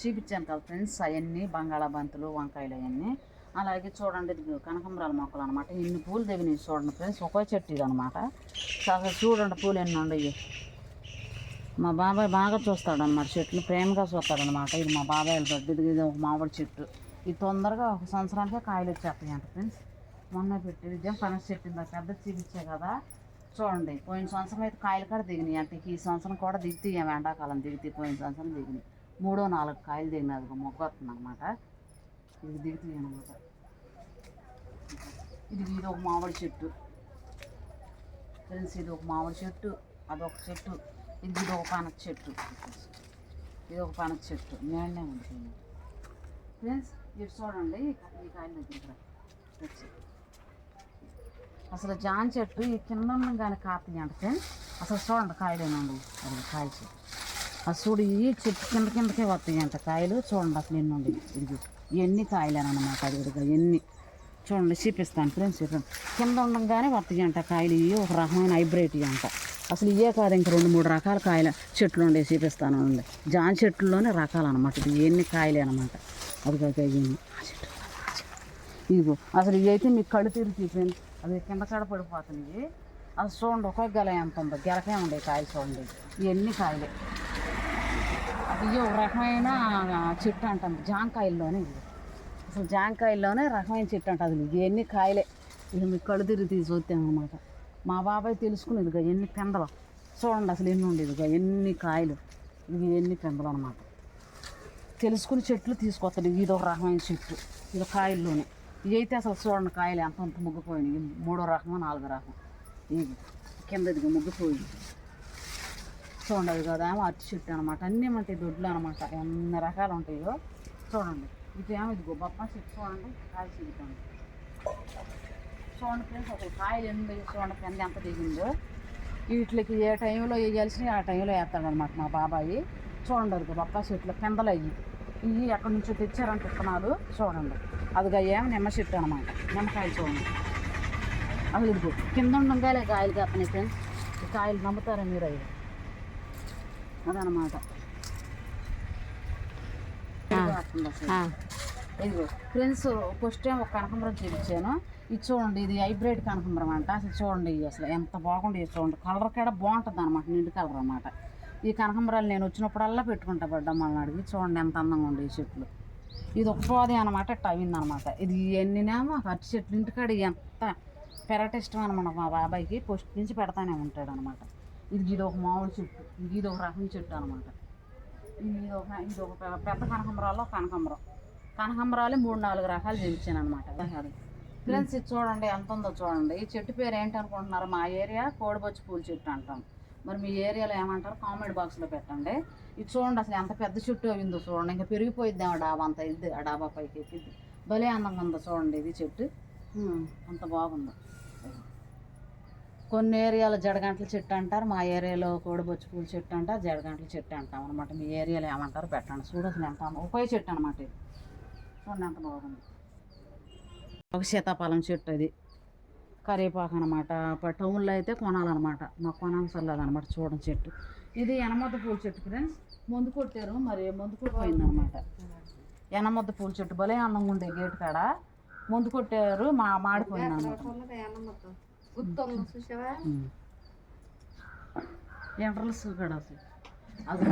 చూపించాను కదా ఫ్రెండ్స్ అవన్నీ బంగాళాబంతులు వంకాయలు అవన్నీ. అలాగే చూడండి ఇది కనకంబరాల మొక్కలు అనమాట ఇన్ని పూలు దిగినాయి చూడండి ఫ్రెండ్స్ ఒకే చెట్టు ఇది అనమాట అసలు చూడండి పూలు ఎన్ని ఉండయి మా బాబాయ్ బాగా చూస్తాడు అనమాట చెట్లు ప్రేమగా చూస్తాడు అనమాట ఇది మా బాబాయ్ దొడ్డు ఇది ఒక మామిడి చెట్టు. ఇది తొందరగా ఒక సంవత్సరానికే కాయలు వచ్చేస్తాయి అంట ఫ్రెండ్స్. మొన్న పెట్టి విద్యం పనస చెట్టు ఇందా పెద్ద చూపించే కదా. చూడండి పోయిన సంవత్సరం అయితే కాయలు కూడా దిగినాయి. అంటే ఈ సంవత్సరం కూడా దిగుతాయి ఎండాకాలం దిగుతాయి పోయిన సంవత్సరం దిగినాయి. మూడో నాలుగు కాయలు దిగినాయి అది మొగ్గ అనమాట ఇది దిగుతాయి అనమాట. ఇది ఇది ఒక మామిడి చెట్టు. ఫ్రెండ్స్ ఇది ఒక మామిడి చెట్టు అదొక చెట్టు ఇది ఇది ఒక పనక చెట్టు. ఇది ఒక పనక చెట్టు నేనే ఉంటుంది. ఫ్రెండ్స్ ఇటు చూడండి ఈ కాయల దగ్గర అసలు జాన్ చెట్టు ఈ కింద ఉన్న కానీ కాపీ అంట ఫ్రెండ్స్. అసలు చూడండి కాయలేనండి. అది కాయ చెట్టు. అసలు ఈ చెట్టు కింద కిందకే వస్తాయి అంట కాయలు. చూడండి అసలు ఎన్ని ఉండి ఇది ఎన్ని కాయలేనమాట అది కూడా. ఎన్ని. చూడండి చూపిస్తాను ఫ్రెండ్స్ చూడండి. కింద ఉండగానే వస్తాయి అంట కాయలు. ఇవి ఒక రకమైన హైబ్రిడ్ అంట. అసలు ఇవే కాదు ఇంక రెండు మూడు రకాల కాయల చెట్లు ఉండే చూపిస్తాను అండి. జాన్ చెట్లలోనే రకాలు అనమాట ఇది. ఎన్ని కాయలే అనమాట. అది కాక ఇవన్నీ చెట్టు ఇదిగో అసలు ఇవైతే అయితే మీకు కళ్ళు తిరిగి ఫ్రెండ్స్. అది కింద కడ పడిపోతుంది అది చూడండి ఒక గెల ఎంత ఉందో. గెలకే ఉండే కాయలు చూడండి. ఇవన్నీ కాయలే. అది ఒక రకమైన చెట్టు అంటాం. జాంకాయల్లోనే ఇది. అసలు జాంకాయల్లోనే రకమైన చెట్టు అంట అది. ఇవన్నీ కాయలే. ఇక మీకు కళ్ళు తిరిగి తీసి చూద్దాం అనమాట మా బాబాయ్ తెలుసుకుని ఇదిగా ఎన్ని పెందలు. చూడండి అసలు ఎన్ని ఉండేది ఎన్ని కాయలు. ఇవి ఎన్ని పెందలు అనమాట తెలుసుకుని చెట్లు తీసుకొస్తాడు. ఇది ఒక రకమైన చెట్టు. ఇది కాయల్లోనే. ఇవి అయితే అసలు చూడండి కాయలు ఎంత అంత ముగ్గిపోయినాయి. ఇది మూడో రకమా నాలుగో రకం ఇది కింద ఇదిగో ముగ్గిపోయింది. చూడండి కదా ఏమో అరటి చెట్టు అనమాట అన్నీ మనకి దొడ్లు అనమాట ఎన్ని రకాలు ఉంటాయో చూడండి. ఇది ఏమో ఇదిగో బొప్ప చెట్టు చూడండి కాయ చూడండి చూడండి ఫ్రెండ్స్ అసలు కాయలు ఎన్ని చూడండి ఫ్రెండ్ ఎంత దిగిందో వీటికి ఏ టైంలో వేయాల్సినవి ఆ టైంలో వేస్తాడనమాట మా బాబాయి. చూడండి అది బొప్ప చెట్లు కిందలు అయ్యి. ఇవి ఎక్కడి నుంచో తెచ్చారంట విత్తనాలు చూడండి. అదిగా ఏమో నిమ్మ చెట్టు అనమాట నిమ్మకాయలు చూడండి. అసలు ఇదిగో కింద ఉండగానే కాయలు కాస్తున్నాయి ఫ్రెండ్స్. కాయలు నమ్ముతారా మీరు అయ్యి అదనమాట. ఇదిగో ఫ్రెండ్స్ ఫస్ట్ టైం ఒక కనకంబరం చూపించాను. ఇది చూడండి ఇది హైబ్రిడ్ కనకంబరం అంట. అసలు చూడండి అసలు ఎంత బాగుంది ఇది చూడండి. కలర్ కూడా బాగుంటుంది అనమాట నిండు కలర్ అనమాట ఈ కనకంబరాలు నేను వచ్చినప్పుడల్లా పెట్టుకుంటా పడ్డమ్మల్ని అడిగి. చూడండి ఎంత అందంగా ఉంది ఈ చెట్లు. ఇది ఒక పోదే అనమాట అయింది అనమాట ఇది ఎన్నినేమో అరటి చెట్లు ఇంటికాడ ఎంత పెరట ఇష్టం అనమాట మా బాబాయ్కి. ఫస్ట్ నుంచి పెడతానే ఉంటాడు అనమాట ఇది ఇది ఒక మామిడి చెట్టు ఇది ఇది ఒక రకం చెట్టు అనమాట ఇది ఒక ఇది ఒక పెద్ద కనకంబరాల్లో కనకంబరం. కనకంబరాలు మూడు నాలుగు రకాలు చూపించాను అనమాట అది ఫ్రెండ్స్ ఇది చూడండి ఎంత ఉందో చూడండి. ఈ చెట్టు పేరు ఏంటనుకుంటున్నారు మా ఏరియా కోడిబొచ్చి పూల చెట్టు అంటాం. మరి మీ ఏరియాలో ఏమంటారు కామెంట్ బాక్స్లో పెట్టండి. ఇది చూడండి అసలు ఎంత పెద్ద చెట్టు అయిందో చూడండి. ఇంకా పెరిగిపోయిద్ది ఆ డాబా అంత ఇది ఆ డాబా పైకి ఎక్కిద్ది భలే అందంగా ఉందో చూడండి ఇది చెట్టు. అంత బాగుందో. కొన్ని ఏరియాలో జడగంటల చెట్టు అంటారు మా ఏరియాలో కోడిబొచ్చు పూల చెట్టు అంటారు జడగంటల చెట్టు అంటాం అనమాట మీ ఏరియాలో ఏమంటారు పెట్టండి. చూడు ఎంత ఉపయోగ చెట్టు అనమాట ఇది. చూడండి ఎంత బాగుంది. ఒక సీతాఫలం చెట్టు అది కరివేపాకు అనమాట టౌన్లో అయితే కొనాలన్నమాట. మాకు కొనాల్సలేదు అనమాట చూడని చెట్టు. ఇది ఎనమద్ద పూల చెట్టు ఫ్రెండ్స్. మందు కొట్టారు మరి ముందు కొట్టిపోయింది అనమాట ఎనమద్ద పూల చెట్టు భలే అందంగా ఉండే గేట్ కాడ. మందు కొట్టారు మా మాడిపోయింది అనమాట ఎంట్రల్స్ కూడా అసలు అది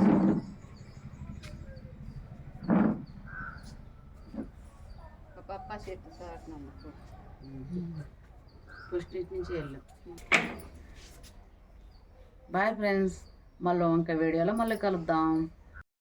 చెట్టు పప్ప చెట్టు సాటినమ్మ ఫస్ట్ నుంచి వెళ్ళు బాయ్ ఫ్రెండ్స్ మళ్ళీ ఇంకా వీడియోలో మళ్ళీ కలుద్దాం